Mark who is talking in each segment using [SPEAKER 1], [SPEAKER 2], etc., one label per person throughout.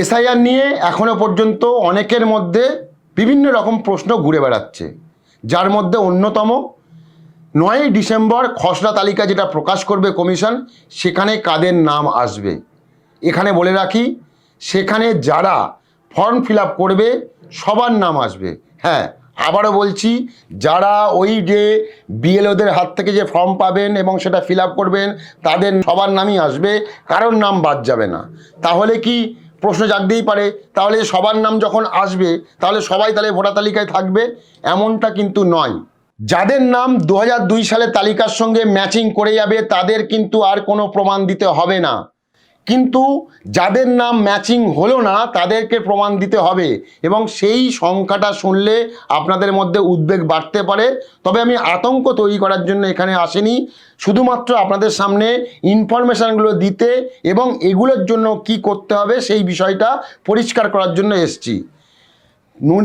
[SPEAKER 1] SIR নিয়ে এখনও পর্যন্ত অনেকের মধ্যে বিভিন্ন রকম প্রশ্ন ঘুরে বেড়াচ্ছে। যার মধ্যে অন্যতম, নয়ই ডিসেম্বর খসড়া তালিকা যেটা প্রকাশ করবে কমিশন, সেখানে কাদের নাম আসবে? এখানে বলে রাখি, সেখানে যারা ফর্ম ফিল করবে, সবার নাম আসবে। হ্যাঁ আবারও বলছি, যারা ওই যে বিএলওদের হাত থেকে যে ফর্ম পাবেন এবং সেটা ফিল করবেন, তাদের সবার নামই আসবে, কারোর নাম বাদ যাবে না। তাহলে কি প্রশ্ন জাগতেই পারে। তাহলে সবার নাম যখন আসবে, তাহলে সবাই তাহলে ভোটার তালিকায় থাকবে। এমনটা কিন্তু নয়। যাদের নাম দু সালে তালিকার সঙ্গে ম্যাচিং করে যাবে, তাদের কিন্তু আর কোনো প্রমাণ দিতে হবে না। কিন্তু যাদের নাম ম্যাচিং হলো না, তাদেরকে প্রমাণ দিতে হবে এবং সেই সংখ্যাটা শুনলে আপনাদের মধ্যে উদ্বেগ বাড়তে পারে। তবে আমি আতঙ্ক তৈরি করার জন্য এখানে আসেনি। শুধুমাত্র আপনাদের সামনে ইনফরমেশানগুলো দিতে এবং এগুলোর জন্য কি করতে হবে সেই বিষয়টা পরিষ্কার করার জন্য এসছি।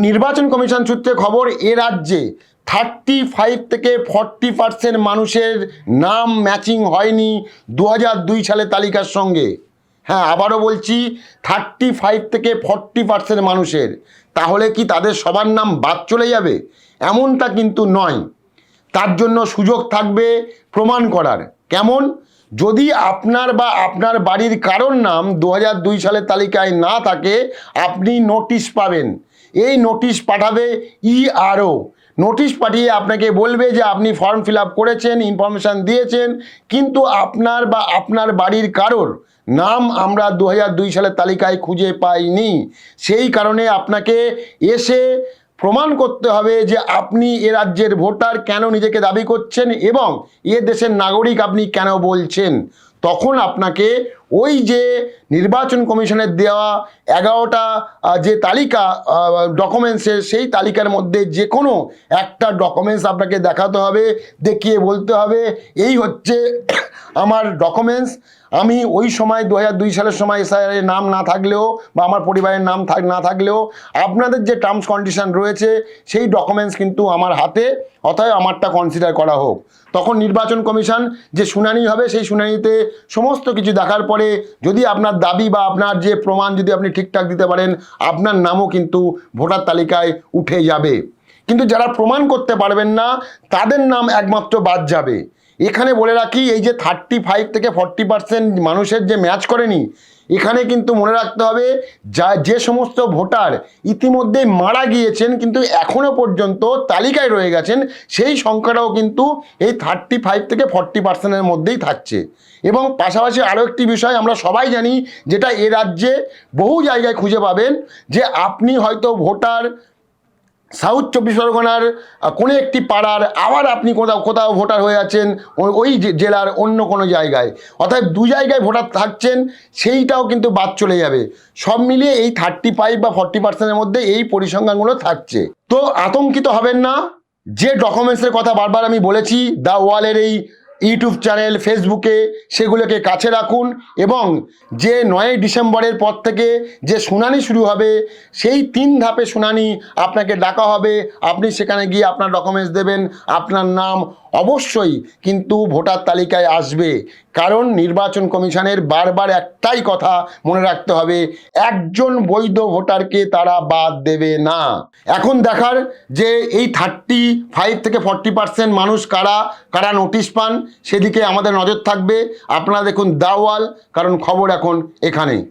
[SPEAKER 1] নির্বাচন কমিশন সূত্রে খবর, এ রাজ্যে থার্টি ফাইভ থেকে ফর্টি পার্সেন্ট মানুষের নাম ম্যাচিং হয়নি দু সালের তালিকার সঙ্গে। হ্যাঁ আবারও বলছি থার্টি ফাইভ থেকে ফর্টি পার্সেন্ট মানুষের, তাহলে কি তাদের সবার নাম বাদ চলে যাবে? এমনটা কিন্তু নয়। তার জন্য সুযোগ থাকবে প্রমাণ করার। কেমন? যদি আপনার বা আপনার বাড়ির কারোর নাম দু দুই সালের তালিকায় না থাকে, আপনি নোটিশ পাবেন। এই নোটিশ পাঠাবে ইআরও নোটিশ পাঠিয়ে আপনাকে বলবে যে আপনি ফর্ম ফিল করেছেন ইনফরমেশান দিয়েছেন, কিন্তু আপনার বা আপনার বাড়ির কারোর নাম আমরা দু দুই সালের তালিকায় খুঁজে পাইনি। সেই কারণে আপনাকে এসে প্রমাণ করতে হবে যে আপনি এ রাজ্যের ভোটার কেন নিজেকে দাবি করছেন এবং এ দেশের নাগরিক আপনি কেন বলছেন। তখন আপনাকে ওই যে নির্বাচন কমিশনের দেওয়া এগারোটা যে তালিকা ডকুমেন্টসের সেই তালিকার মধ্যে যে কোনো একটা ডকুমেন্টস আপনাকে দেখাতে হবে, দেখিয়ে বলতে হবে। এই হচ্ছে আমার ডকুমেন্টস আমি ওই সময় দু দুই সালের সময় এসআইআর নাম না থাকলেও বা আমার পরিবারের নাম থাক, না থাকলেও আপনাদের যে টার্মস কন্ডিশন রয়েছে, সেই ডকুমেন্টস কিন্তু আমার হাতে, অতএব আমারটা কনসিডার করা হোক। তখন নির্বাচন কমিশন যে শুনানি হবে, সেই শুনানিতে সমস্ত কিছু দেখার পরে যদি আপনার দাবি বা আপনার যে প্রমাণ যদি আপনি ঠিকঠাক দিতে পারেন, আপনার নামও কিন্তু ভোটার তালিকায় উঠে যাবে। কিন্তু যারা প্রমাণ করতে পারবেন না, তাদের নাম একমাত্র বাদ যাবে। এখানে বলে রাখি, এই যে থার্টি ফাইভ থেকে ফর্টি পার্সেন্ট মানুষের যে ম্যাচ করেনি, এখানে কিন্তু মনে রাখতে হবে, যা, যে সমস্ত ভোটার ইতিমধ্যে মারা গিয়েছেন, কিন্তু এখনও পর্যন্ত তালিকায় রয়ে গেছেন, সেই সংখ্যাটাও কিন্তু এই থার্টি ফাইভ থেকে ফর্টি পার্সেন্টের মধ্যেই থাকছে। এবং পাশাপাশি আরও একটি বিষয় আমরা সবাই জানি, যেটা এ রাজ্যে বহু জায়গায় খুঁজে পাবেন, যে আপনি হয়তো ভোটার সাউথ চব্বিশ পরগনার কোনো একটি পাড়ার, আবার আপনি কোথাও কোথাও ভোটার হয়ে আছেন, ওই জেলার অন্য কোনো জায়গায়। অর্থাৎ দু জায়গায় ভোটার থাকছেন, সেইটাও কিন্তু বাদ চলে যাবে। সব মিলিয়ে এই থার্টি ফাইভ বা ফর্টি পার্সেন্টের মধ্যে এই পরিসংখ্যানগুলো থাকছে। তো আতঙ্কিত হবেন না। যে ডকুমেন্টসের কথা বারবার আমি বলেছি দ্য ওয়ালের এই ইউটিউব চ্যানেল, ফেসবুকে সেগুলোকে কাছে রাখুন এবং যে নয়ই ডিসেম্বরের পর থেকে যে শুনানি শুরু হবে, সেই তিন ধাপে শুনানি আপনাকে ডাকা হবে। আপনি সেখানে গিয়ে আপনার ডকুমেন্টস দেবেন, আপনার নাম অবশ্যই কিন্তু ভোটার তালিকায় আসবে। কারণ নির্বাচন কমিশনের বারবার একটাই কথা মনে রাখতে হবে, একজন বৈধ ভোটারকে তারা বাদ দেবে না। এখন দেখার যে এই থার্টি ফাইভ থেকে ফর্টি পার্সেন্ট মানুষ কারা কারা নোটিশ পান সেদিকে আমাদের নজর থাকবে। আপনারা দেখুন দাওয়াল কারণ খবর এখন এখানেই।